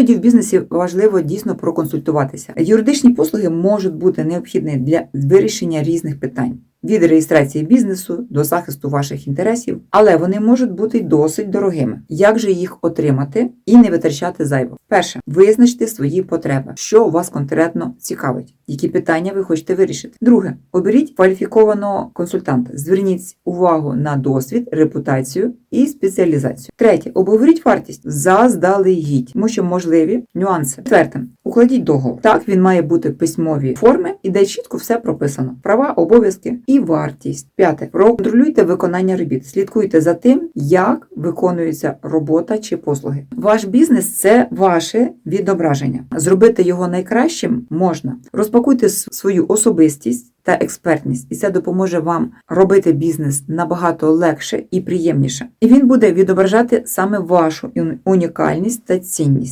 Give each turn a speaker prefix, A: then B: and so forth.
A: Іноді в бізнесі важливо дійсно проконсультуватися. Юридичні послуги можуть бути необхідні для вирішення різних питань. Від реєстрації бізнесу до захисту ваших інтересів, але вони можуть бути досить дорогими. Як же їх отримати і не витрачати зайво? Перше, визначте свої потреби, що вас конкретно цікавить, які питання ви хочете вирішити. Друге, оберіть кваліфікованого консультанта. Зверніть увагу на досвід, репутацію і спеціалізацію. Третє, обговоріть вартість заздалегідь, тому що можливі нюанси. Четверте, укладіть договор. Так він має бути в письмовій формі і де чітко все прописано: права, обов'язки і вартість. П'яте, проконтролюйте виконання робіт. Слідкуйте за тим, як виконується робота чи послуги. Ваш бізнес це ваше відображення. Зробити його найкращим можна. Розпакуйте свою особистість та експертність, і це допоможе вам робити бізнес набагато легше і приємніше. І він буде відображати саме вашу унікальність та цінність.